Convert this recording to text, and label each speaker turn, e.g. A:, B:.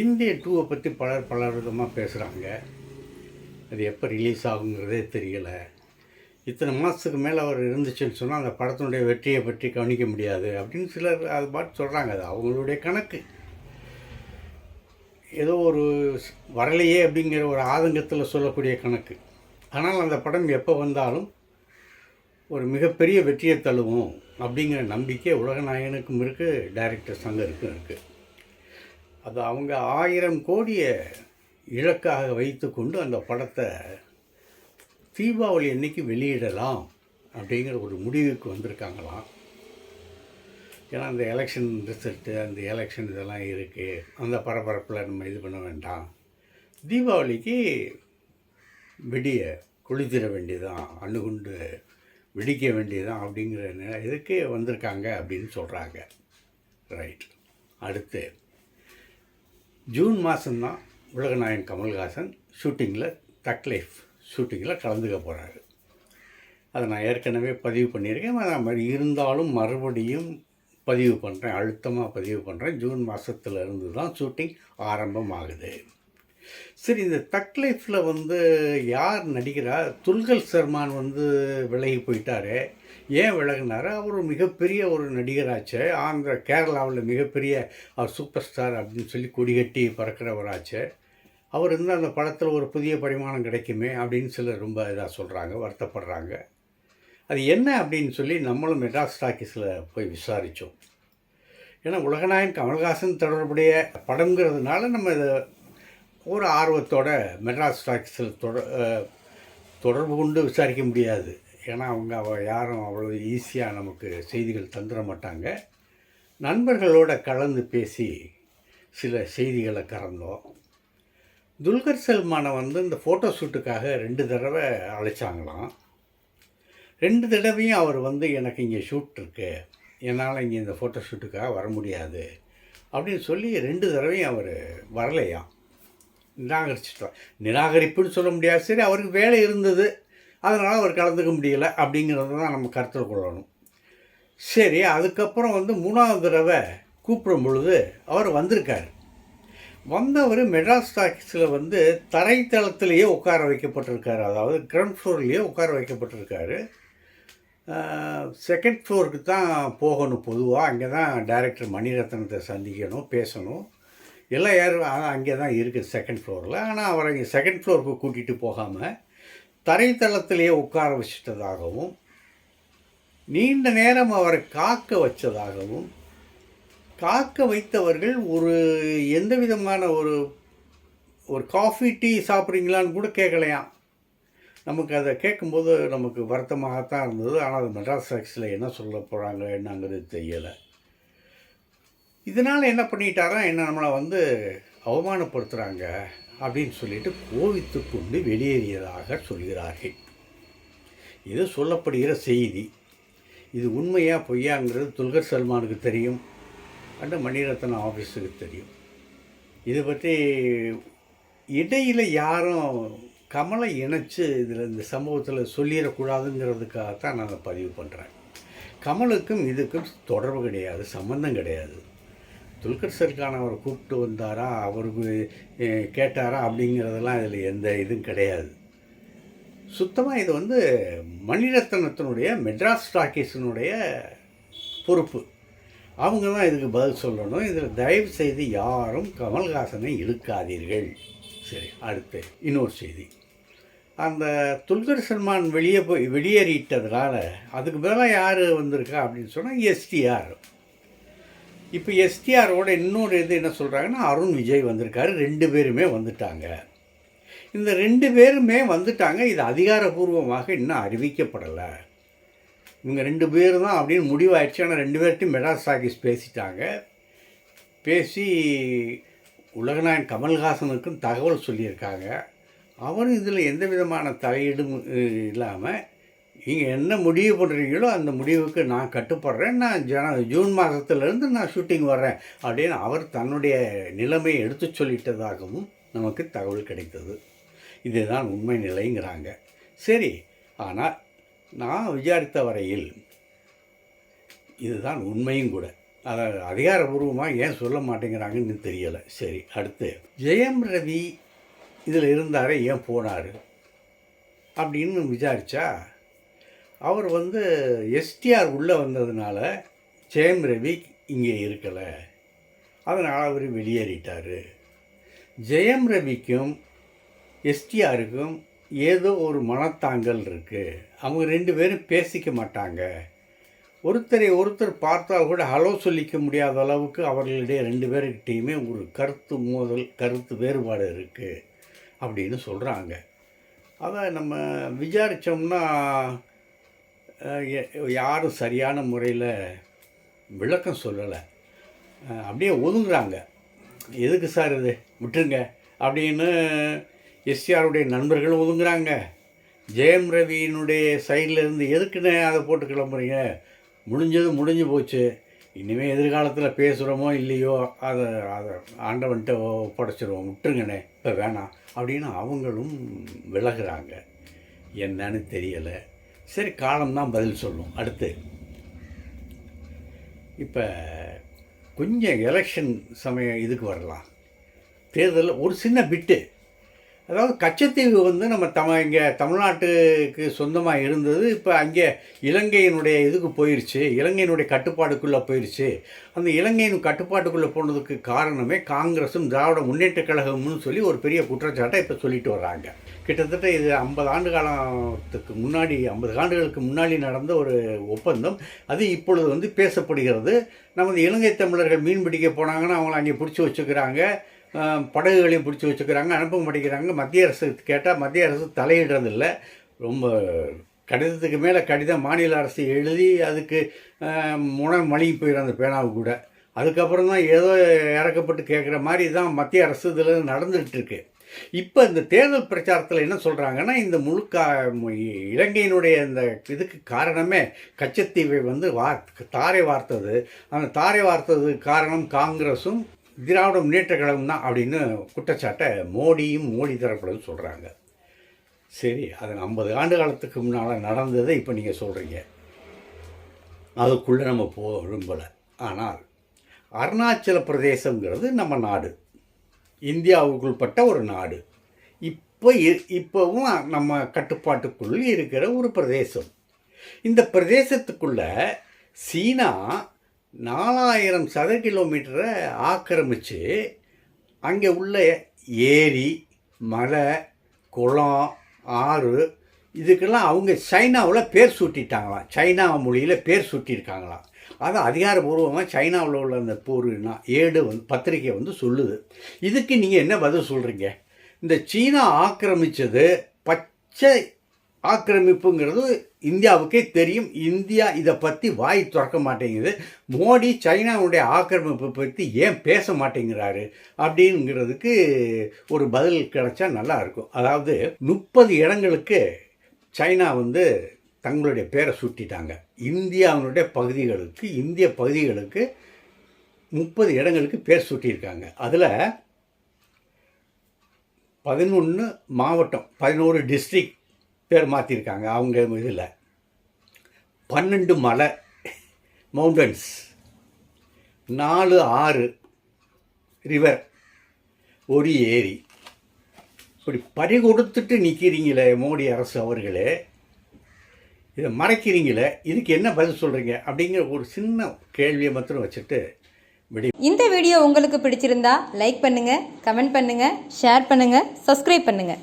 A: இந்திய டூவை பற்றி பலர் பல விதமாக பேசுகிறாங்க அது எப்போ ரிலீஸ் ஆகுங்கிறதே தெரியலை. இத்தனை மாதத்துக்கு மேலே அவர் இருந்துச்சுன்னு சொன்னால் அந்த படத்தினுடைய வெற்றியை பற்றி கவனிக்க முடியாது அப்படின்னு சிலர் அது பாட்டு சொல்கிறாங்க அது அவங்களுடைய கணக்கு. ஏதோ ஒரு வரலையே அப்படிங்கிற ஒரு ஆதங்கத்தில் சொல்லக்கூடிய கணக்கு. ஆனால் அந்த படம் எப்போ வந்தாலும் ஒரு மிகப்பெரிய வெற்றியை தழுவும் அப்படிங்கிற நம்பிக்கை உலகநாயகனுக்கும் இருக்குது டைரக்டர் சங்கருக்கும் இருக்குது அது அவங்க ஆயிரம் கோடியை இலக்காக வைத்துக்கொண்டு அந்த படத்தை தீபாவளி அன்னைக்கு வெளியிடலாம் அப்படிங்கிற ஒரு முடிவுக்கு வந்திருக்காங்களாம். ஏன்னா அந்த எலெக்ஷன் ரிசல்ட்டு அந்த எலெக்ஷன் இதெல்லாம் இருக்குது அந்த பரபரப்பில் நம்ம இது பண்ண வேண்டாம். தீபாவளிக்கு வெடியை கொளுத்திட வேண்டியதான் அணுகுண்டு வெடிக்க வேண்டியதான் அப்படிங்கிற இதுக்கு வந்திருக்காங்க அப்படின்னு சொல்கிறாங்க ரைட் அடுத்து ஜூன் மாதம்தான் உலகநாயகன் கமல்ஹாசன் ஷூட்டிங்கில் தக் லைஃப் ஷூட்டிங்கில் கலந்துக்க போகிறாரு அதை நான் ஏற்கனவே பதிவு பண்ணியிருக்கேன். அது மாதிரி இருந்தாலும் மறுபடியும் பதிவு பண்ணுறேன் அழுத்தமாக பதிவு பண்ணுறேன் ஜூன் மாதத்துல இருந்து தான் ஷூட்டிங் ஆரம்பமாகுது. சரி இந்த தக் லைஃப்பில் வந்து யார் நடிக்கிறா? துல்கல் சர்மான் வந்து விலகி போயிட்டாரு. ஏன் விலகினார்? அவர் மிகப்பெரிய ஒரு நடிகராச்சே. ஆந்திர கேரளாவில் மிகப்பெரிய அவர் சூப்பர் ஸ்டார் அப்படின்னு சொல்லி கொடிகட்டி பறக்கிறவராச்சு. அவர் இருந்தால் அந்த படத்தில் ஒரு புதிய பரிமாணம் கிடைக்குமே அப்படின்னு சிலர் ரொம்ப இதாக சொல்கிறாங்க வருத்தப்படுறாங்க. அது என்ன அப்படின்னு சொல்லி நம்மளும் மெட்ராஸ் டாக்கீஸில் போய் விசாரித்தோம் ஏன்னா உலகநாயன் கமல்ஹாசன் தொடர்புடைய படங்கிறதுனால நம்ம இதை ஒரு ஆர்வத்தோட மெட்ராஸ் டாக்கீஸில் தொட தொடர்பு கொண்டு விசாரிக்க முடியாது. ஏன்னா அவங்க அவ யாரும் அவ்வளோ ஈஸியாக நமக்கு செய்திகள் தந்துட மாட்டாங்க. நண்பர்களோட கலந்து பேசி சில செய்திகளை கறந்தோம். துல்கர் சல்மானை வந்து இந்த ஃபோட்டோ ஷூட்டுக்காக ரெண்டு தடவை அழைச்சாங்களாம். ரெண்டு தடவையும் அவர் வந்து எனக்கு இங்கே ஷூட் இருக்கு. என்னால் இங்கே இந்த ஃபோட்டோ ஷூட்டுக்காக வர முடியாது. அப்படின்னு சொல்லி ரெண்டு தடவையும் அவர் வரலையாம். நிராகரிச்சிட்டோம். நிராகரிப்புன்னு சொல்ல முடியாது. சரி அவருக்கு வேலை இருந்தது. அதனால் அவர் கலந்துக்க முடியல அப்படிங்கிறத தான் நம்ம கருத்தில் கொள்ளணும். சரி அதுக்கப்புறம் வந்து மூணாவது தடவை கூப்பிடும் பொழுது அவர் வந்திருக்கார். வந்தவர் மெட்ராஸ் டாக்கீஸில் வந்து தரைத்தளத்திலேயே உட்கார வைக்கப்பட்டிருக்காரு. அதாவது கிரவுண்ட் ஃப்ளோர்லேயே உட்கார வைக்கப்பட்டிருக்காரு. செகண்ட் ஃப்ளோருக்கு தான் போகணும் பொதுவாக அங்கே தான் டைரக்டர் மணிரத்னத்தை சந்திக்கணும் பேசணும். எல்லாம் யாரும் அங்கே தான் இருக்குது செகண்ட் ஃப்ளோரில் ஆனால் அவரை இங்கே செகண்ட் ஃப்ளோருக்கு கூட்டிகிட்டு போகாமல் தரைத்தளத்திலேயே உட்கார வச்சிட்டதாகவும் நீண்ட நேரம் அவரை காக்க வச்சதாகவும் காக்க வைத்தவர்கள் ஒரு எந்த விதமான ஒரு ஒரு காஃபி டீ சாப்பிட்றீங்களான்னு கூட கேட்கலையாம். நமக்கு அதை கேட்கும்போது நமக்கு வருத்தமாகத்தான் இருந்தது. ஆனால் அது மெட்ராஸ் ஆக்ஸில் என்ன சொல்ல போகிறாங்க என்னங்கிறது தெரியலை. இதனால் என்ன பண்ணிட்டாரா? என்ன நம்மளை வந்து அவமானப்படுத்துகிறாங்க அப்படின்னு சொல்லிட்டு கோவித்து கொண்டு வெளியேறியதாக சொல்கிறார்கள். இது சொல்லப்படுகிற செய்தி. இது உண்மையா பொய்யாங்கிறது துல்கர் சல்மானுக்கு தெரியும். அண்ட் மணிரத்னம் ஆஃபீஸுக்கு தெரியும். இதை பற்றி இடையில் யாரும் கமலை இணைச்சு இதில் இந்த சம்பவத்தில் சொல்லிடக்கூடாதுங்கிறதுக்காகத்தான் நான் பதிவு பண்ணுறேன் கமலுக்கும் இதுக்கும் தொடர்பு கிடையாது சம்மந்தம் கிடையாது. துல்கர் சருக்கான் அவரை கூப்பிட்டு வந்தாரா அவருக்கு கேட்டாரா அப்படிங்கிறதெல்லாம் இதில் எந்த இதுவும் கிடையாது. சுத்தமாக இது வந்து மணிரத்னத்தினுடைய மெட்ராஸ் டாக்கீஸினுடைய பொறுப்பு. அவங்க தான் இதுக்கு பதில் சொல்லணும். இதில் தயவு செய்து யாரும் கமல்ஹாசனை இழுக்காதீர்கள். சரி அடுத்து இன்னொரு செய்தி. அந்த துல்கர் சல்மான் வெளியே போய் வெளியேறிட்டதுனால அதுக்கு பதிலாக யார் வந்திருக்கா அப்படின்னு சொன்னால் எஸ்டிஆர் இப்போ எஸ்டிஆரோட இன்னொரு இது என்ன சொல்கிறாங்கன்னா அருண் விஜய் வந்திருக்காரு ரெண்டு பேருமே வந்துட்டாங்க. இந்த ரெண்டு பேருமே வந்துட்டாங்க இது அதிகாரப்பூர்வமாக இன்னும் அறிவிக்கப்படலை. இவங்க ரெண்டு பேர் தான் அப்படின்னு முடிவாயிடுச்சு ஆனால் ரெண்டு பேர்ட்டையும் மெட்ராஸ் டாக்கீஸ் பேசிட்டாங்க. பேசி உலகநாயகன் கமல்ஹாசனுக்கும் தகவல் சொல்லியிருக்காங்க. அவரும் இதில் எந்த விதமான தலையீடும் இல்லாமல் நீங்கள் என்ன முடிவு பண்ணுறீங்களோ அந்த முடிவுக்கு நான் கட்டுப்படுறேன். நான் ஜன ஜூன் மாதத்துலேருந்து நான் ஷூட்டிங் வர்றேன். அப்படின்னு அவர் தன்னுடைய நிலைமையை எடுத்து சொல்லிட்டதாகவும் நமக்கு தகவல் கிடைத்தது. இதுதான் உண்மை நிலைங்கிறாங்க. சரி ஆனால் நான் விசாரித்த வரையில் இதுதான் உண்மையும் கூட. அதை அதிகாரபூர்வமாக ஏன் சொல்ல மாட்டேங்கிறாங்கன்னு தெரியலை. சரி அடுத்து. ஜெயம் ரவி இதில் இருந்தாரே ஏன் போனார்? அப்படின்னு விசாரித்தா அவர் வந்து எஸ்டிஆர் உள்ளே வந்ததுனால ஜெயம் ரவி இங்கே இருக்கலை. அதனால் அவர் வெளியேறிட்டார். ஜெயம் ரவிக்கும் எஸ்டிஆருக்கும் ஏதோ ஒரு மனத்தாங்கல் இருக்குது அவங்க ரெண்டு பேரும் பேசிக்க மாட்டாங்க. ஒருத்தரை ஒருத்தர் பார்த்தால் கூட ஹலோ சொல்லிக்க முடியாத அளவுக்கு அவர்களிடையே ரெண்டு பேருக்கிட்டேயுமே ஒரு கருத்து மோதல் கருத்து வேறுபாடு இருக்குது அப்படின்னு சொல்கிறாங்க அதை நம்ம விசாரித்தோம்னா யாரும் சரியான முறையில் விளக்கம் சொல்லலை. அப்படியே ஒதுங்குறாங்க. எதுக்கு சார் இது? விட்டுருங்க. அப்படின்னு எஸ்ஆருடைய நண்பர்களும் ஒதுங்குறாங்க. ஜெயம் ரவியினுடைய சைடில் இருந்து எதுக்குன்னு அதை போட்டு கிளம்புறீங்க? முடிஞ்சது முடிஞ்சு போச்சு. இனிமேல் எதிர்காலத்தில் பேசுகிறோமோ இல்லையோ அதை அதை ஆண்டவன்கிட்ட ஒப்படைச்சிருவோம். விட்டுருங்கண்ணே. இப்போ வேணாம். அப்படின்னு அவங்களும் விலகுறாங்க. என்னன்னு தெரியலை. சரி காலம்தான் பதில் சொல்லும். அடுத்து. இப்போ கொஞ்சம் எலெக்ஷன் சமயம் இதுக்கு வரலாம். தேர்தலில் ஒரு சின்ன பிட்டு. அதாவது கச்சத்தீவு வந்து நம்ம தம இங்கே தமிழ்நாட்டுக்கு சொந்தமாக இருந்தது. இப்போ அங்கே இலங்கையினுடைய இதுக்கு போயிருச்சு. இலங்கையினுடைய கட்டுப்பாடுக்குள்ளே போயிடுச்சு அந்த இலங்கையின் கட்டுப்பாட்டுக்குள்ளே போனதுக்கு காரணமே காங்கிரஸும் திராவிட முன்னேற்றக் கழகம்னு சொல்லி ஒரு பெரிய குற்றச்சாட்டை இப்போ சொல்லிட்டு வர்றாங்க. கிட்டத்தட்ட இது ஐம்பது ஆண்டு காலத்துக்கு முன்னாடி ஐம்பது ஆண்டுகளுக்கு முன்னாடி நடந்த ஒரு ஒப்பந்தம். அது இப்பொழுது வந்து பேசப்படுகிறது. நமது இலங்கை தமிழர்கள் மீன் பிடிக்க போனாங்கன்னா அவங்கள அங்கே பிடிச்சி வச்சுக்கிறாங்க. படகுகளையும் பிடிச்சி வச்சுக்கிறாங்க அனுப்ப மாட்டேங்கிறாங்க. மத்திய அரசு கேட்டால் மத்திய அரசு தலையிடுறதில்லை. ரொம்ப கடிதத்துக்கு மேலே கடிதம் மாநில அரசு எழுதி அதுக்கு ஆஹ் மழுங்கி போயிடும் அந்த பேனாவு கூட. அதுக்கப்புறம் தான் ஏதோ இறக்கப்பட்டு கேட்குற மாதிரி தான் மத்திய அரசு இதில் நடந்துகிட்ருக்கு இப்போ இந்த தேர்தல் பிரச்சாரத்தில் என்ன சொல்கிறாங்கன்னா இந்த முழுக்க இலங்கையினுடைய இந்த இதுக்கு காரணமே கச்சத்தீவை வந்து வார் தாரை வார்த்தது. அந்த தாரை வார்த்தது காரணம் காங்கிரஸும் திராவிட முன்னேற்ற கழகம் தான் அப்படின்னு குற்றச்சாட்டை மோடியும் மோடி தரப்புலன்னு சொல்கிறாங்க சரி அது ஐம்பது ஆண்டு காலத்துக்கு முன்னால் நடந்ததை இப்போ நீங்கள் சொல்கிறீங்க அதுக்குள்ளே நம்ம போக விரும்பலை. ஆனால் அருணாச்சல பிரதேசங்கிறது நம்ம நாடு. இந்தியாவுக்குள்பட்ட ஒரு நாடு. இப்போ இ- இப்போவும் நம்ம கட்டுப்பாட்டுக்குள் இருக்கிற ஒரு பிரதேசம். இந்த பிரதேசத்துக்குள்ளே சீனா நாலாயிரம் சதுர கிலோமீட்டரை ஆக்கிரமித்து அங்கே உள்ள ஏரி மலை குளம் ஆறு இதுக்கெல்லாம் அவங்க சைனாவில் பேர் சூட்டிட்டாங்களாம். சைனா மொழியில் பேர் சூட்டியிருக்காங்களாம். அது அதிகாரபூர்வமாக சைனாவில் உள்ள அந்த போர்னா ஏடு வந்து பத்திரிக்கை வந்து சொல்லுது. இதுக்கு நீங்கள் என்ன பதில் சொல்கிறீங்க இந்த சீனா ஆக்கிரமித்தது பச்சை ஆக்கிரமிப்புங்கிறது இந்தியாவுக்கே தெரியும். இந்தியா இதை பற்றி வாய் திறக்க மாட்டேங்குது. மோடி சைனாவுடைய ஆக்கிரமிப்பு பற்றி ஏன் பேச மாட்டேங்கிறாரு அப்படிங்கிறதுக்கு ஒரு பதில் கிடைச்சா நல்லா இருக்கும். அதாவது முப்பது இடங்களுக்கு சைனா வந்து தங்களுடைய பேரை சுட்டிட்டாங்க. இந்தியாவினுடைய பகுதிகளுக்கு இந்திய பகுதிகளுக்கு முப்பது இடங்களுக்கு பேர் சூட்டியிருக்காங்க. அதில் பதினொன்று மாவட்டம் பதினோரு டிஸ்ட்ரிக்ட் பேர் மாற்றிருக்காங்க அவங்க இதில். பன்னெண்டு மலை மவுண்டன்ஸ் நாலு ஆறு ரிவர் ஒரு ஏரி. இப்படி பறி கொடுத்துட்டு நிற்கிறீங்களே மோடி அரசு அவர்களே. இதை மறைக்கிறீங்களே. இதுக்கு என்ன பதில் சொல்கிறீங்க அப்படிங்கிற ஒரு சின்ன கேள்வியை மாத்திரம் வச்சுட்டு விடை
B: இந்த வீடியோ உங்களுக்கு பிடிச்சிருந்தா லைக் பண்ணுங்கள் கமெண்ட் பண்ணுங்கள் ஷேர் பண்ணுங்கள் சப்ஸ்கிரைப் பண்ணுங்கள்